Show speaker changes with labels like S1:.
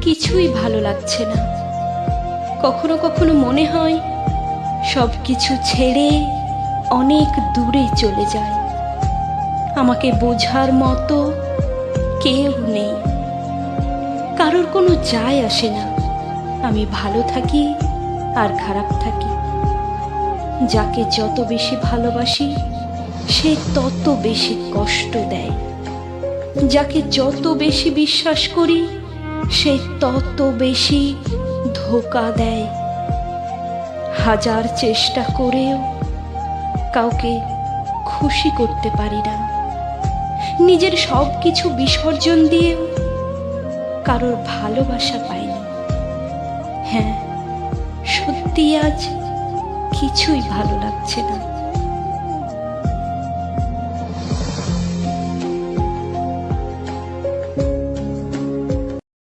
S1: কিছুই ভালো লাগছে না। কখনো কখনো মনে হয় সব কিছু ছেড়ে অনেক দূরে চলে যায়। আমাকে বোঝার মতো কেউ নেই। কারোর কোনো যায় আসে না। আমি ভালো থাকি আর খারাপ থাকি। যাকে যত বেশি ভালোবাসি, সে তত বেশি কষ্ট দেয়। যাকে যত বেশি বিশ্বাস করি সে তত বেশি ধোকা দেয়। হাজার চেষ্টা করেও কাউকে খুশি করতে পারি না। নিজের সব কিছু বিসর্জন দিয়েও কারোর ভালোবাসা পাইনি। হ্যাঁ সত্যি আজ কিছুই ভালো লাগছে না।